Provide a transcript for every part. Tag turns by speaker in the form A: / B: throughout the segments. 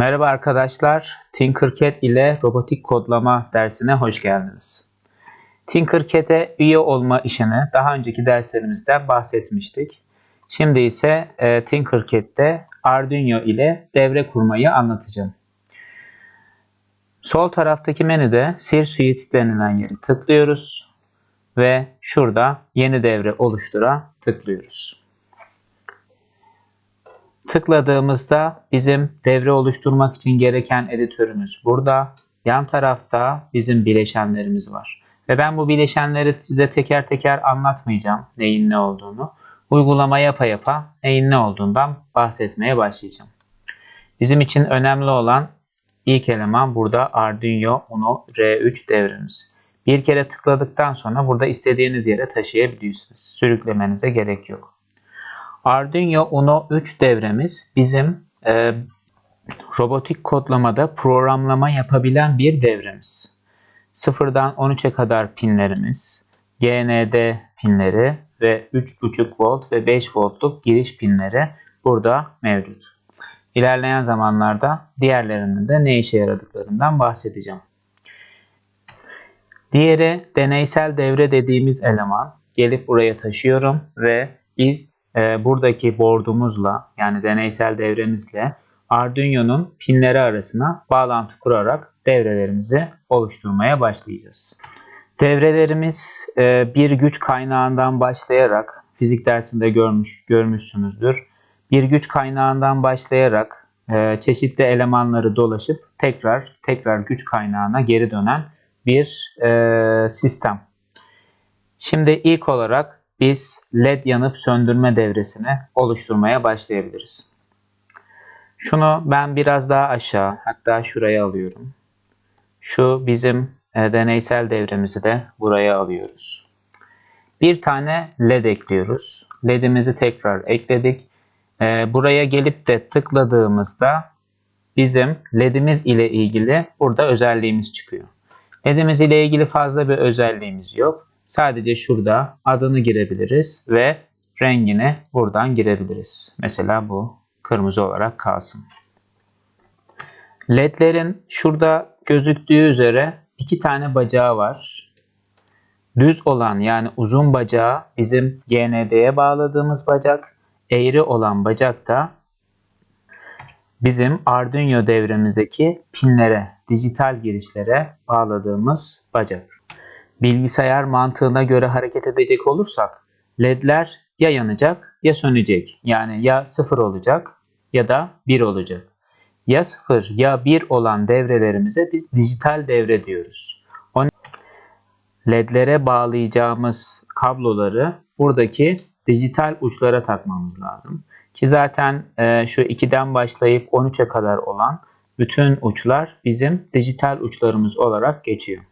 A: Merhaba arkadaşlar, Tinkercad ile robotik kodlama dersine hoş geldiniz. Tinkercad'e üye olma işini daha önceki derslerimizde bahsetmiştik. Şimdi ise e, Tinkercad'de Arduino ile devre kurmayı anlatacağım. Sol taraftaki menüde Sir Suite denilen yeri tıklıyoruz ve şurada yeni devre oluştura tıklıyoruz. Tıkladığımızda bizim devre oluşturmak için gereken editörümüz burada. Yan tarafta bizim bileşenlerimiz var. Ve ben bu bileşenleri size teker teker anlatmayacağım neyin ne olduğunu. Uygulama yapa yapa neyin ne olduğundan bahsetmeye başlayacağım. Bizim için önemli olan ilk eleman burada Arduino Uno R3 devremiz. Bir kere tıkladıktan sonra burada istediğiniz yere taşıyabiliyorsunuz. Sürüklemenize gerek yok. Arduino Uno 3 devremiz bizim e, robotik kodlamada programlama yapabilen bir devremiz. 0'dan 13'e kadar pinlerimiz, GND pinleri ve 3.5 volt ve 5 voltluk giriş pinleri burada mevcut. İlerleyen zamanlarda diğerlerinin de ne işe yaradıklarından bahsedeceğim. Diğeri deneysel devre dediğimiz eleman. Gelip buraya taşıyorum ve biz e, buradaki board'umuzla yani deneysel devremizle Arduino'nun pinleri arasına bağlantı kurarak devrelerimizi oluşturmaya başlayacağız. Devrelerimiz e, bir güç kaynağından başlayarak fizik dersinde görmüş görmüşsünüzdür. Bir güç kaynağından başlayarak e, çeşitli elemanları dolaşıp tekrar tekrar güç kaynağına geri dönen bir e, sistem. Şimdi ilk olarak biz led yanıp söndürme devresini oluşturmaya başlayabiliriz. Şunu ben biraz daha aşağı hatta şuraya alıyorum. Şu bizim e, deneysel devremizi de buraya alıyoruz. Bir tane led ekliyoruz. Ledimizi tekrar ekledik. E, buraya gelip de tıkladığımızda bizim ledimiz ile ilgili burada özelliğimiz çıkıyor. Ledimiz ile ilgili fazla bir özelliğimiz yok. Sadece şurada adını girebiliriz ve rengini buradan girebiliriz. Mesela bu kırmızı olarak kalsın. LED'lerin şurada gözüktüğü üzere iki tane bacağı var. Düz olan yani uzun bacağı bizim GND'ye bağladığımız bacak. Eğri olan bacak da bizim Arduino devremizdeki pinlere, dijital girişlere bağladığımız bacak. Bilgisayar mantığına göre hareket edecek olursak ledler ya yanacak ya sönecek. Yani ya 0 olacak ya da 1 olacak. Ya 0 ya 1 olan devrelerimize biz dijital devre diyoruz. Ledlere bağlayacağımız kabloları buradaki dijital uçlara takmamız lazım. Ki zaten e, şu 2'den başlayıp 13'e kadar olan bütün uçlar bizim dijital uçlarımız olarak geçiyor.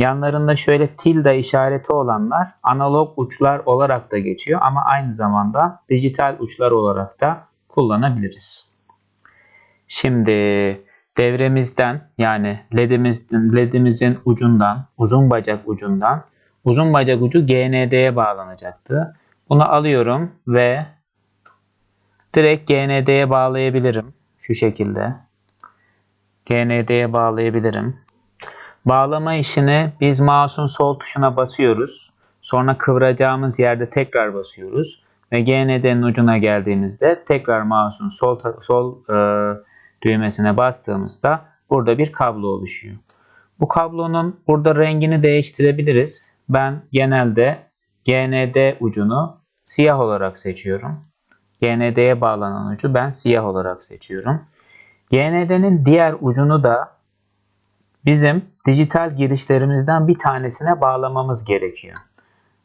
A: Yanlarında şöyle tilde işareti olanlar analog uçlar olarak da geçiyor ama aynı zamanda dijital uçlar olarak da kullanabiliriz. Şimdi devremizden yani ledimizin, ledimizin ucundan, uzun bacak ucundan, uzun bacak ucu GND'ye bağlanacaktı. Bunu alıyorum ve direkt GND'ye bağlayabilirim. Şu şekilde. GND'ye bağlayabilirim. Bağlama işini biz mouse'un sol tuşuna basıyoruz. Sonra kıvıracağımız yerde tekrar basıyoruz. Ve GND'nin ucuna geldiğimizde tekrar mouse'un sol, sol e, düğmesine bastığımızda burada bir kablo oluşuyor. Bu kablonun burada rengini değiştirebiliriz. Ben genelde GND ucunu siyah olarak seçiyorum. GND'ye bağlanan ucu ben siyah olarak seçiyorum. GND'nin diğer ucunu da bizim dijital girişlerimizden bir tanesine bağlamamız gerekiyor.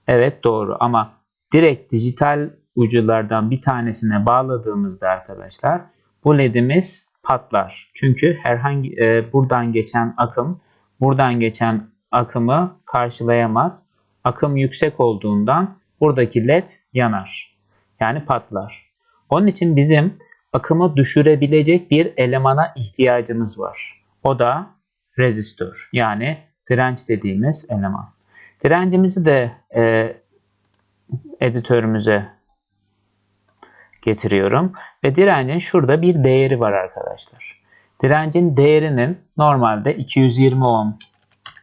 A: Evet doğru ama direkt dijital uculardan bir tanesine bağladığımızda arkadaşlar bu ledimiz patlar. Çünkü herhangi e, buradan geçen akım buradan geçen akımı karşılayamaz. Akım yüksek olduğundan buradaki led yanar. Yani patlar. Onun için bizim akımı düşürebilecek bir elemana ihtiyacımız var. O da rezistör yani direnç dediğimiz eleman. Direncimizi de e, editörümüze getiriyorum ve direncin şurada bir değeri var arkadaşlar. Direncin değerinin normalde 220 ohm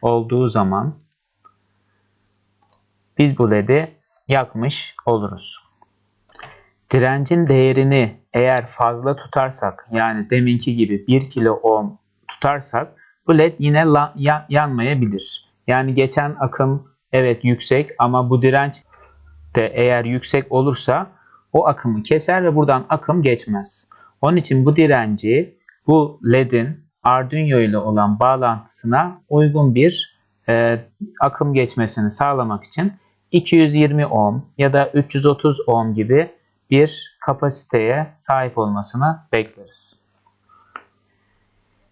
A: olduğu zaman biz bu LED'i yakmış oluruz. Direncin değerini eğer fazla tutarsak yani deminki gibi 1 kilo ohm tutarsak bu led yine yanmayabilir. Yani geçen akım evet yüksek ama bu direnç de eğer yüksek olursa o akımı keser ve buradan akım geçmez. Onun için bu direnci bu ledin Arduino ile olan bağlantısına uygun bir e, akım geçmesini sağlamak için 220 ohm ya da 330 ohm gibi bir kapasiteye sahip olmasını bekleriz.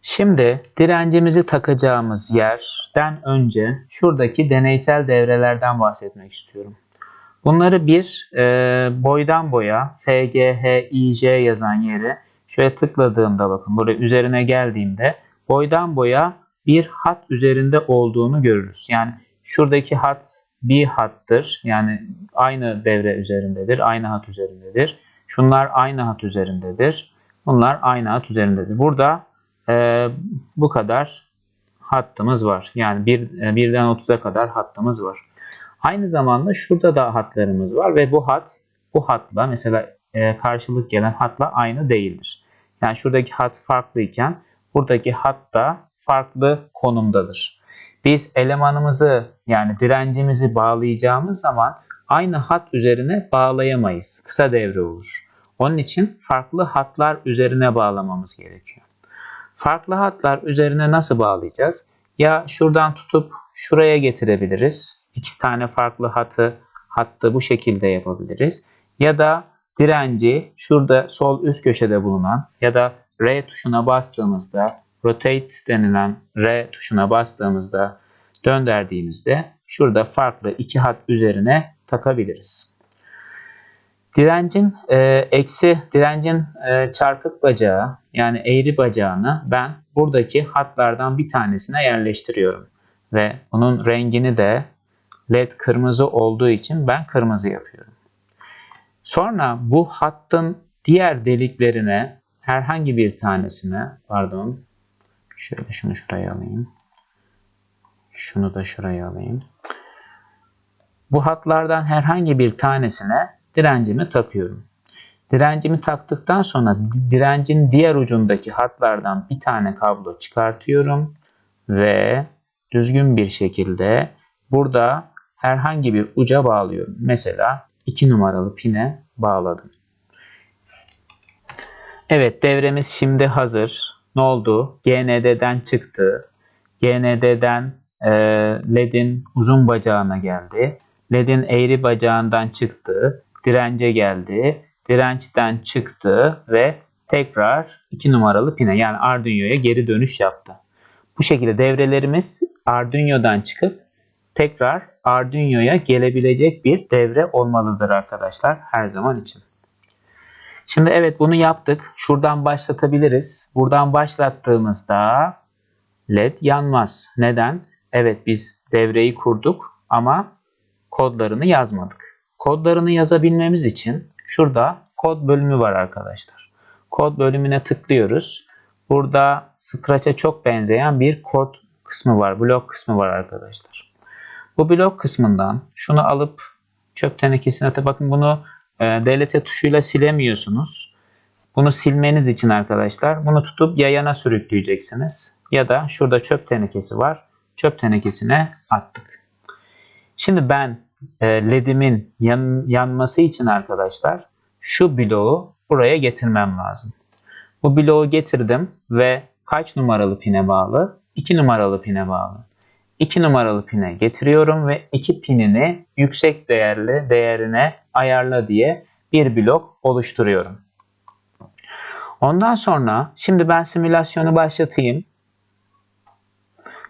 A: Şimdi direncimizi takacağımız yerden önce şuradaki deneysel devrelerden bahsetmek istiyorum. Bunları bir e, boydan boya FGHIJ yazan yere şöyle tıkladığımda bakın buraya üzerine geldiğimde boydan boya bir hat üzerinde olduğunu görürüz. Yani şuradaki hat bir hattır. Yani aynı devre üzerindedir. Aynı hat üzerindedir. Şunlar aynı hat üzerindedir. Bunlar aynı hat üzerindedir. Burada e, bu kadar hattımız var. Yani bir, e, birden 30'a kadar hattımız var. Aynı zamanda şurada da hatlarımız var ve bu hat bu hatla mesela e, karşılık gelen hatla aynı değildir. Yani şuradaki hat farklıyken buradaki hat da farklı konumdadır. Biz elemanımızı yani direncimizi bağlayacağımız zaman aynı hat üzerine bağlayamayız. Kısa devre olur. Onun için farklı hatlar üzerine bağlamamız gerekiyor. Farklı hatlar üzerine nasıl bağlayacağız? Ya şuradan tutup şuraya getirebiliriz. İki tane farklı hatı hattı bu şekilde yapabiliriz. Ya da direnci şurada sol üst köşede bulunan ya da R tuşuna bastığımızda rotate denilen R tuşuna bastığımızda döndürdüğümüzde şurada farklı iki hat üzerine takabiliriz. Direncin e, eksi direncin e, çarpık bacağı yani eğri bacağını ben buradaki hatlardan bir tanesine yerleştiriyorum. Ve bunun rengini de led kırmızı olduğu için ben kırmızı yapıyorum. Sonra bu hattın diğer deliklerine herhangi bir tanesine pardon şöyle şunu şuraya alayım. Şunu da şuraya alayım. Bu hatlardan herhangi bir tanesine direncimi takıyorum. Direncimi taktıktan sonra direncin diğer ucundaki hatlardan bir tane kablo çıkartıyorum ve düzgün bir şekilde burada herhangi bir uca bağlıyorum. Mesela 2 numaralı pine bağladım. Evet devremiz şimdi hazır. Ne oldu? GND'den çıktı. GND'den e, LED'in uzun bacağına geldi. LED'in eğri bacağından çıktı. Dirence geldi. Dirençten çıktı ve tekrar 2 numaralı pine yani Arduino'ya geri dönüş yaptı. Bu şekilde devrelerimiz Arduino'dan çıkıp tekrar Arduino'ya gelebilecek bir devre olmalıdır arkadaşlar her zaman için. Şimdi evet bunu yaptık. Şuradan başlatabiliriz. Buradan başlattığımızda led yanmaz. Neden? Evet biz devreyi kurduk ama kodlarını yazmadık. Kodlarını yazabilmemiz için şurada kod bölümü var arkadaşlar. Kod bölümüne tıklıyoruz. Burada Scratch'e çok benzeyen bir kod kısmı var. Blok kısmı var arkadaşlar. Bu blok kısmından şunu alıp çöp tenekesine atıp bakın bunu e, delete tuşuyla silemiyorsunuz. Bunu silmeniz için arkadaşlar bunu tutup yayana sürükleyeceksiniz. Ya da şurada çöp tenekesi var çöp tenekesine attık. Şimdi ben ledimin yan, yanması için arkadaşlar şu bloğu buraya getirmem lazım. Bu bloğu getirdim ve kaç numaralı pine bağlı? 2 numaralı pine bağlı. 2 numaralı pine getiriyorum ve 2 pinini yüksek değerli değerine ayarla diye bir blok oluşturuyorum. Ondan sonra şimdi ben simülasyonu başlatayım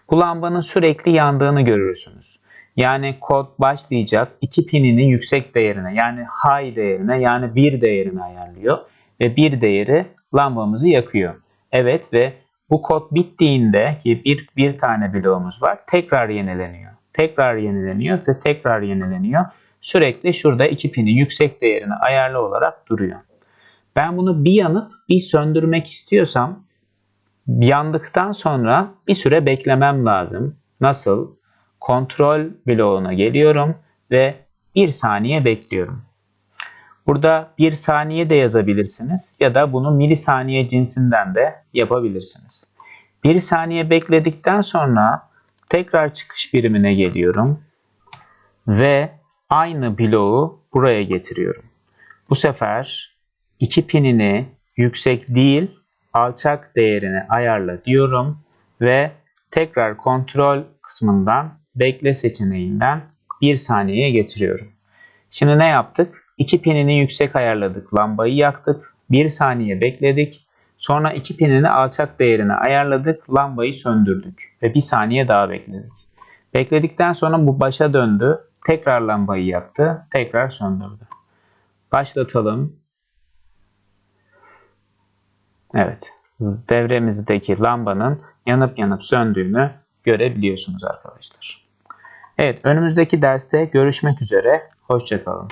A: bu lambanın sürekli yandığını görürsünüz. Yani kod başlayacak iki pinini yüksek değerine yani high değerine yani bir değerine ayarlıyor ve bir değeri lambamızı yakıyor. Evet ve bu kod bittiğinde ki bir, bir tane bloğumuz var tekrar yenileniyor. Tekrar yenileniyor ve tekrar yenileniyor. Sürekli şurada iki pini yüksek değerine ayarlı olarak duruyor. Ben bunu bir yanıp bir söndürmek istiyorsam yandıktan sonra bir süre beklemem lazım. Nasıl? Kontrol bloğuna geliyorum ve 1 saniye bekliyorum. Burada 1 saniye de yazabilirsiniz ya da bunu milisaniye cinsinden de yapabilirsiniz. 1 saniye bekledikten sonra tekrar çıkış birimine geliyorum ve aynı bloğu buraya getiriyorum. Bu sefer 2 pinini yüksek değil alçak değerini ayarla diyorum ve tekrar kontrol kısmından bekle seçeneğinden 1 saniyeye getiriyorum. Şimdi ne yaptık? 2 pinini yüksek ayarladık. Lambayı yaktık. 1 saniye bekledik. Sonra 2 pinini alçak değerine ayarladık. Lambayı söndürdük. Ve 1 saniye daha bekledik. Bekledikten sonra bu başa döndü. Tekrar lambayı yaktı. Tekrar söndürdü. Başlatalım. Evet. Devremizdeki lambanın yanıp yanıp söndüğünü görebiliyorsunuz arkadaşlar. Evet, önümüzdeki derste görüşmek üzere. Hoşçakalın.